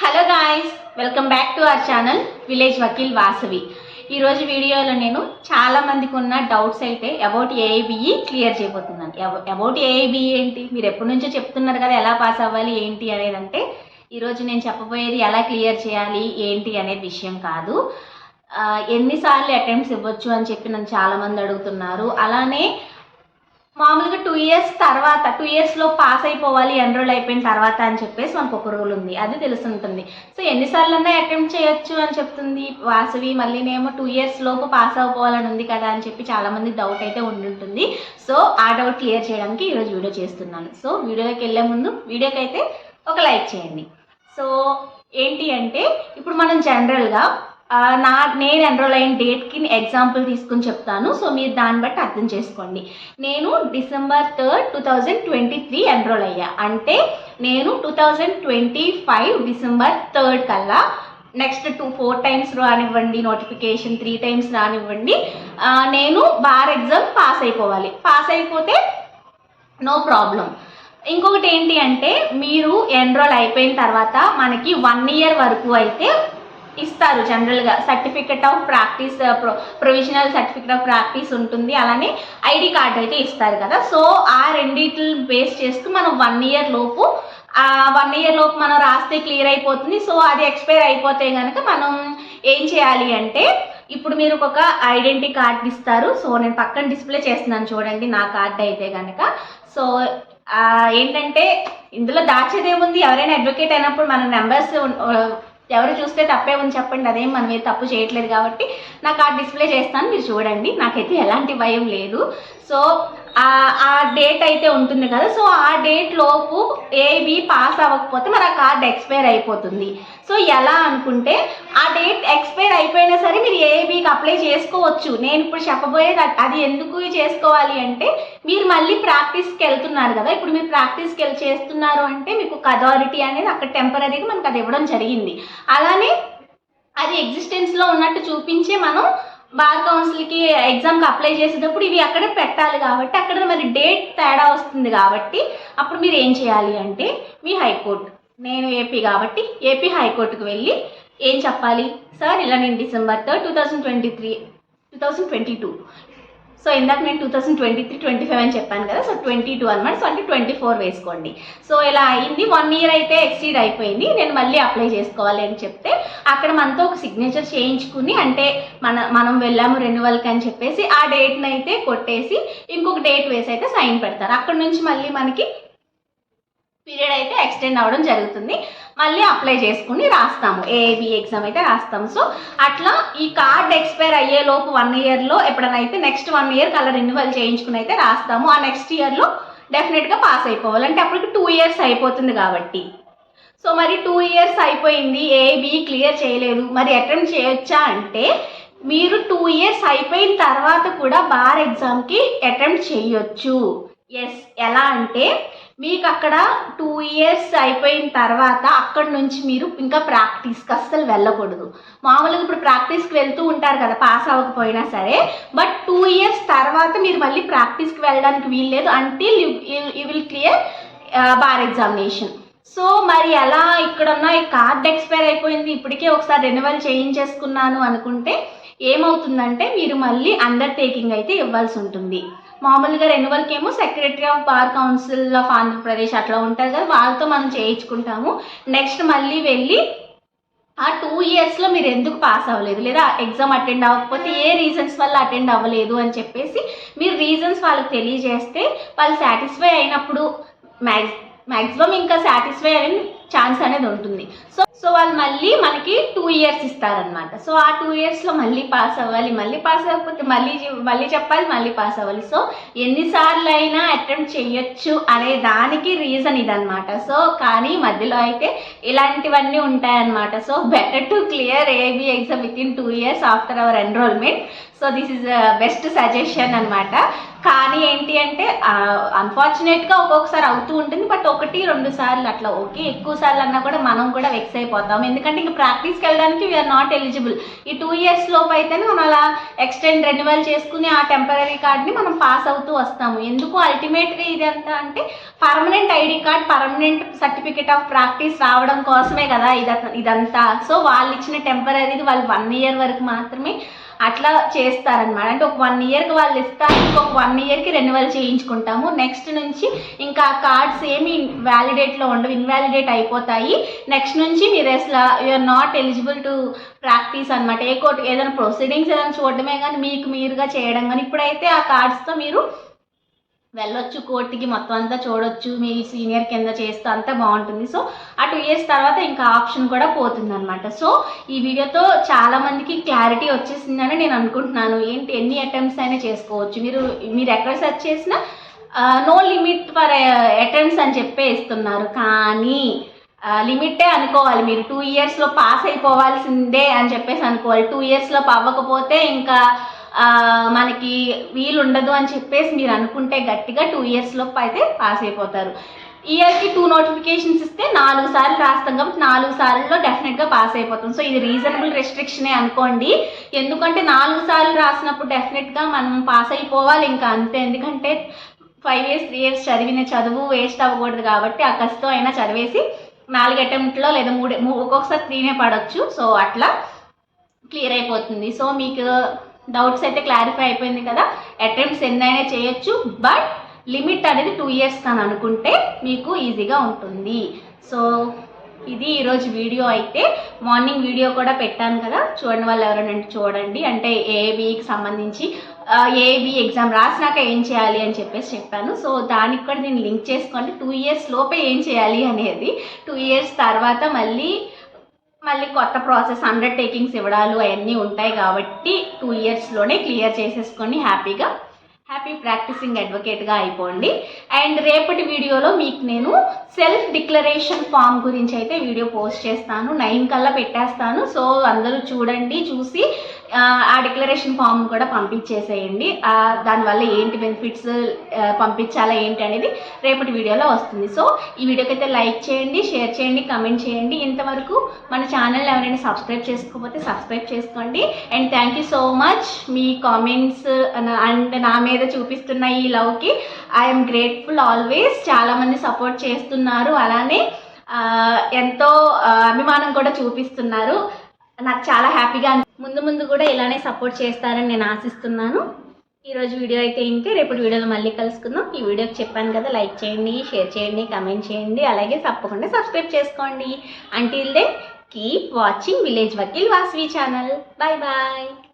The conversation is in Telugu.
Hello guys welcome back to our channel village Vakil Vasavi ఈరోజు వీడియోలో నేను చాలా మందికి ఉన్న డౌట్స్ అయితే అబౌట్ ఏఐబిఈ క్లియర్ చేయబోతున్నాను. అబౌట్ ఏఐబిఈ ఏంటి? మీరు ఎప్పటి నుంచో చెప్తున్నారు కదా ఎలా పాస్ అవ్వాలి ఏంటి అనేది అంటే ఈరోజు నేను చెప్పబోయేది ఎలా క్లియర్ చేయాలి ఏంటి అనేది విషయం కాదు. ఎన్నిసార్లు అటెంప్ట్స్ ఇవ్వచ్చు అని చెప్పి నన్ను చాలామంది అడుగుతున్నారు. అలానే మామూలుగా టూ ఇయర్స్ తర్వాత టూ ఇయర్స్లో పాస్ అయిపోవాలి ఎన్రోల్ అయిపోయిన తర్వాత అని చెప్పేసి మనకు ఒక రూల్ ఉంది. అది తెలుసుంటుంది. సో ఎన్నిసార్లు అన్నా అటెంప్ట్ చేయొచ్చు అని చెప్తుంది వాసవి. మళ్ళీ నేమో టూ ఇయర్స్ లోపు పాస్ అయిపోవాలని ఉంది కదా అని చెప్పి చాలామంది డౌట్ అయితే ఉండుంటుంది. సో ఆ డౌట్ క్లియర్ చేయడానికి ఈరోజు వీడియో చేస్తున్నాను. సో వీడియోలోకి వెళ్ళే ముందు వీడియోకి అయితే ఒక లైక్ చేయండి. సో ఏంటి అంటే ఇప్పుడు మనం జనరల్గా నా నేను ఎన్రోల్ అయిన డేట్కి ఎగ్జాంపుల్ తీసుకుని చెప్తాను. సో మీరు దాన్ని బట్టి అర్థం చేసుకోండి. నేను December third two thousand twenty three enrol అయ్యా. అంటే నేను two thousand twenty five December third కల్లా నెక్స్ట్ టూ ఫోర్ టైమ్స్ రానివ్వండి నోటిఫికేషన్ త్రీ టైమ్స్ రానివ్వండి. నేను బార్ ఎగ్జామ్ పాస్ అయిపోవాలి. పాస్ అయిపోతే నో ప్రాబ్లం ఇంకొకటి ఏంటి అంటే మీరు ఎన్రోల్ అయిపోయిన తర్వాత మనకి వన్ ఇయర్ వరకు అయితే ఇస్తారు జనరల్గా certificate of practice pro provisional certificate of practice ఉంటుంది. అలానే ఐడి కార్డ్ అయితే ఇస్తారు కదా. సో ఆ రెండిట్లు బేస్ చేస్తూ మనం వన్ ఇయర్ లోపు వన్ ఇయర్ లోపు మనం రాస్తే క్లియర్ అయిపోతుంది. సో అది ఎక్స్పైర్ అయిపోతే కనుక మనం ఏం చేయాలి అంటే ఇప్పుడు మీరు ఒక ఐడెంటిటీ కార్డ్ ఇస్తారు. సో నేను పక్కన డిస్ప్లే చేస్తున్నాను చూడండి నా కార్డ్ అయితే కనుక సో ఏంటంటే ఇందులో దాచేదేముంది ఎవరైనా అడ్వకేట్ అయినప్పుడు మన నెంబర్స్ ఎవరు చూస్తే తప్పే ఉంది చెప్పండి అదేం మనం ఏ తప్పు చేయట్లేదు కాబట్టి నాకు ఆ డిస్ప్లే చేస్తాను మీరు చూడండి. నాకైతే ఎలాంటి భయం లేదు. సో ఆ డేట్ అయితే ఉంటుంది కదా. సో ఆ డేట్ లోపు ఏవి పాస్ అవ్వకపోతే మరి ఆ కార్డ్ ఎక్స్పైర్ అయిపోతుంది. సో ఎలా అనుకుంటే ఆ డేట్ ఎక్స్పైర్ అయిపోయినా సరే మీరు ఏబికి అప్లై చేసుకోవచ్చు. నేను ఇప్పుడు చెప్పబోయేది అది- అది ఎందుకు చేసుకోవాలి అంటే మీరు మళ్ళీ ప్రాక్టీస్కి వెళ్తున్నారు కదా. ఇప్పుడు మీరు ప్రాక్టీస్కి వెళ్ళి చేస్తున్నారు అంటే మీకు ఒక అథారిటీ అనేది అక్కడ టెంపరీగా మనకు అది ఇవ్వడం జరిగింది. అలానే అది ఎగ్జిస్టెన్స్లో ఉన్నట్టు చూపించే మనం బార్ కౌన్సిల్కి ఎగ్జామ్కి అప్లై చేసేటప్పుడు ఇవి అక్కడ పెట్టాలి కాబట్టి అక్కడ మరి డేట్ తేడా వస్తుంది కాబట్టి అప్పుడు మీరు ఏం చేయాలి అంటే మీ హైకోర్టు నేను ఏపీ కాబట్టి ఏపీ హైకోర్టుకు వెళ్ళి ఏం చెప్పాలి? సార్ ఇలా నేను December third two thousand twenty three two thousand twenty two so ఇందాక నేను two thousand twenty three twenty five అని చెప్పాను కదా సో ట్వంటీ టూ అనమాట సో అంటే ట్వంటీ ఫోర్ వేసుకోండి. సో ఇలా అయింది. వన్ ఇయర్ అయితే ఎక్స్టీడ్ అయిపోయింది. నేను మళ్ళీ అప్లై చేసుకోవాలి అని చెప్తే అక్కడ మనతో ఒక సిగ్నేచర్ చేయించుకుని అంటే మన మనం వెళ్ళాము రెన్యువల్కి అని చెప్పేసి ఆ డేట్ని అయితే కొట్టేసి ఇంకొక డేట్ వేసి అయితే సైన్ పెడతారు. అక్కడ నుంచి మళ్ళీ మనకి పీరియడ్ అయితే ఎక్స్టెండ్ అవ్వడం జరుగుతుంది. మళ్ళీ అప్లై చేసుకుని రాస్తాము. ఏబి ఎగ్జామ్ అయితే రాస్తాము. సో అట్లా ఈ కార్డ్ ఎక్స్పైర్ అయ్యే లోపు వన్ ఇయర్లో ఎప్పుడైనా అయితే next one year colour renewal చేయించుకుని అయితే రాస్తాము. ఆ నెక్స్ట్ ఇయర్లో డెఫినెట్గా పాస్ అయిపోవాలి. అంటే అప్పటికి టూ ఇయర్స్ అయిపోతుంది కాబట్టి. సో మరి టూ ఇయర్స్ అయిపోయింది. ఏబి క్లియర్ చేయలేదు. మరి అటెంప్ట్ చేయొచ్చా అంటే మీరు టూ ఇయర్స్ అయిపోయిన తర్వాత కూడా బార్ ఎగ్జామ్కి అటెంప్ట్ చేయొచ్చు. ఎస్. ఎలా అంటే మీకు అక్కడ టూ ఇయర్స్ అయిపోయిన తర్వాత అక్కడ నుంచి మీరు ఇంకా ప్రాక్టీస్కి అస్సలు వెళ్ళకూడదు. మామూలుగా ఇప్పుడు ప్రాక్టీస్కి వెళ్తూ ఉంటారు కదా పాస్ అవ్వకపోయినా సరే బట్ టూ ఇయర్స్ తర్వాత మీరు మళ్ళీ ప్రాక్టీస్కి వెళ్ళడానికి వీల్లేదు until you will clear bar examination so మరి ఎలా ఇక్కడున్న ఈ కార్డ్ ఎక్స్పైర్ అయిపోయింది ఇప్పటికే ఒకసారి రెన్యువల్ చేయించేసుకున్నాను అనుకుంటే ఏమవుతుందంటే మీరు మళ్ళీ అండర్టేకింగ్ అయితే ఇవ్వాల్సి ఉంటుంది. మామూలుగా రెన్యువల్కి ఏమో secretary of bar council of Andhra Pradesh అట్లా ఉంటుంది కదా వాళ్ళతో మనం చేయించుకుంటాము. నెక్స్ట్ మళ్ళీ వెళ్ళి ఆ టూ ఇయర్స్లో మీరు ఎందుకు పాస్ అవ్వలేదు? లేదా ఎగ్జామ్ అటెండ్ అవ్వకపోతే ఏ రీజన్స్ వల్ల అటెండ్ అవ్వలేదు అని చెప్పేసి మీరు రీజన్స్ వాళ్ళకి తెలియజేస్తే వాళ్ళు సాటిస్ఫై అయినప్పుడు మ్యాక్స్ మ్యాక్సిమం ఇంకా సాటిస్ఫై అయ్యే ఛాన్స్ అనేది ఉంటుంది. సో సో వాళ్ళు మళ్ళీ మనకి టూ ఇయర్స్ ఇస్తారనమాట సో ఆ టూ ఇయర్స్లో మళ్ళీ పాస్ అవ్వాలి మళ్ళీ పాస్ అవ్వకపోతే మళ్ళీ మళ్ళీ చెప్పాలి మళ్ళీ పాస్ అవ్వాలి. సో ఎన్నిసార్లు అయినా అటెంప్ట్ చేయొచ్చు అనే దానికి రీజన్ ఇదనమాట సో కానీ మధ్యలో అయితే ఇలాంటివన్నీ ఉంటాయన్నమాట. So better to clear AB exam within two years after our enrolment so this is best suggestion అనమాట కానీ అన్ఫార్చునేట్గా ఒక్కొక్కసారి అవుతూ ఉంటుంది బట్ ఒకటి రెండు సార్లు అట్లా ఓకే. ఎక్కువ సార్లు అన్నా కూడా మనం కూడా వెక్స్ అయిపోతాం. ఎందుకంటే ఇంక ప్రాక్టీస్కి వెళ్ళడానికి వీఆర్ నాట్ ఎలిజిబుల్ ఈ టూ ఇయర్స్ లోపు అయితేనే మనం అలా ఎక్స్టెండ్ రెన్యువల్ చేసుకుని ఆ టెంపరీ కార్డ్ని మనం పాస్ అవుతూ వస్తాము. ఎందుకు అల్టిమేట్గా ఇది ఎంత అంటే permanent ID card permanent certificate of practice రావడం కోసమే కదా ఇదంతా. సో వాళ్ళు ఇచ్చిన టెంపరీది వాళ్ళు వన్ ఇయర్ వరకు మాత్రమే అట్లా చేస్తారనమాట అంటే ఒక వన్ ఇయర్కి వాళ్ళు ఇస్తారు ఇంకొక వన్ ఇయర్కి రెన్యువల్ చేయించుకుంటాము. నెక్స్ట్ నుంచి ఇంకా కార్డ్స్ ఏమి వ్యాలిడేట్లో ఉండవు ఇన్వాలిడేట్ అయిపోతాయి. నెక్స్ట్ నుంచి మీరు అసలు you're not eligible to practice అనమాట ఏ కోర్టు ఏదైనా ప్రొసీడింగ్స్ ఏదైనా చూడడమే కానీ మీకు మీరుగా చేయడం కానీ ఇప్పుడైతే ఆ కార్డ్స్తో మీరు వెళ్ళొచ్చు కోర్టుకి మొత్తం అంతా చూడొచ్చు మీ సీనియర్ కింద చేస్తే అంతా బాగుంటుంది. సో ఆ టూ ఇయర్స్ తర్వాత ఇంకా ఆప్షన్ కూడా పోతుందనమాట సో ఈ వీడియోతో చాలామందికి క్లారిటీ వచ్చేసిందని నేను అనుకుంటున్నాను. ఏంటి ఎన్ని అటెంప్ట్స్ అయినా చేసుకోవచ్చు. మీరు మీరు ఎక్కడ సెర్చ్ చేసినా నో లిమిట్ ఫర్ అటెంప్ట్స్ అని చెప్పే ఇస్తున్నారు. కానీ లిమిటే అనుకోవాలి. మీరు టూ ఇయర్స్లో పాస్ అయిపోవాల్సిందే అని చెప్పేసి అనుకోవాలి. టూ ఇయర్స్లో అవ్వకపోతే ఇంకా మనకి వీలు ఉండదు అని చెప్పేసి మీరు అనుకుంటే గట్టిగా టూ ఇయర్స్ లోపు అయితే పాస్ అయిపోతారు. ఇయర్కి టూ నోటిఫికేషన్స్ ఇస్తే నాలుగు సార్లు రాస్తాం కాబట్టి నాలుగు సార్లలో డెఫినెట్గా పాస్ అయిపోతాం. సో ఇది రీజనబుల్ రెస్ట్రిక్షనే అనుకోండి. ఎందుకంటే నాలుగు సార్లు రాసినప్పుడు డెఫినెట్గా మనం పాస్ అయిపోవాలి ఇంకా అంతే. ఎందుకంటే ఫైవ్ ఇయర్స్ త్రీ ఇయర్స్ చదివిన చదువు వేస్ట్ అవ్వకూడదు కాబట్టి ఆ కష్టం అయినా చదివేసి నాలుగు అటెంప్ట్లో లేదా మూడు ఒక్కొక్కసారి త్రీనే పడవచ్చు సో అట్లా క్లియర్ అయిపోతుంది. సో మీకు డౌట్స్ అయితే క్లారిఫై అయిపోయింది కదా. అటెంప్ట్స్ ఎన్నైనా చేయొచ్చు బట్ లిమిట్ అనేది టూ ఇయర్స్ అని అనుకుంటే మీకు ఈజీగా ఉంటుంది. సో ఇది ఈరోజు వీడియో అయితే. మార్నింగ్ వీడియో కూడా పెట్టాను కదా. చూడండి వాళ్ళు ఎవరైనా చూడండి. అంటే ఏబీకి సంబంధించి ఏబీ ఎగ్జామ్ రాసినాక ఏం చేయాలి అని చెప్పేసి చెప్పాను. సో దానికి కూడా నేను లింక్ చేసుకోండి. టూ ఇయర్స్ లోపే ఏం చేయాలి అనేది. టూ ఇయర్స్ తర్వాత మళ్ళీ మళ్ళీ కొత్త ప్రాసెస్ అండర్టేకింగ్స్ ఇవ్వడాలు అవన్నీ ఉంటాయి కాబట్టి టూ ఇయర్స్లోనే క్లియర్ చేసేసుకొని హ్యాపీగా హ్యాపీ ప్రాక్టీసింగ్ అడ్వకేట్గా అయిపోండి. అండ్ రేపటి వీడియోలో మీకు నేను సెల్ఫ్ డిక్లరేషన్ ఫామ్ గురించి అయితే వీడియో పోస్ట్ చేస్తాను. నైన్ కల్లా పెట్టేస్తాను. సో అందరూ చూడండి చూసి ఆ, డిక్లరేషన్ ఫామ్ కూడా పంపించేసేయండి. దానివల్ల ఏంటి బెనిఫిట్స్ పంపించాలా ఏంటి అనేది రేపటి వీడియోలో వస్తుంది. సో ఈ వీడియోకి అయితే లైక్ చేయండి షేర్ చేయండి కమెంట్ చేయండి. ఇంతవరకు మన ఛానల్ ఎవరైనా సబ్స్క్రైబ్ చేసుకోకపోతే సబ్స్క్రైబ్ చేసుకోండి. And thank you so much me comments and నా మీద చూపిస్తున్న ఈ లవ్కి ఐఎమ్ గ్రేట్ఫుల్ ఆల్వేస్ చాలామంది సపోర్ట్ చేస్తున్నారు. అలానే ఎంతో అభిమానం కూడా చూపిస్తున్నారు. నాకు చాలా హ్యాపీగా ముందు ముందు కూడా ఇలానే సపోర్ట్ చేస్తారని నేను ఆశిస్తున్నాను. ఈరోజు వీడియో అయితే ఇంతే. రేపటి వీడియోలో మళ్ళీ కలుసుకుందాం. ఈ వీడియోకి చెప్పాను కదా లైక్ చేయండి షేర్ చేయండి కమెంట్ చేయండి అలాగే తప్పకుండా సబ్స్క్రైబ్ చేసుకోండి. Until then keep watching village Vakil Vasavi channel bye bye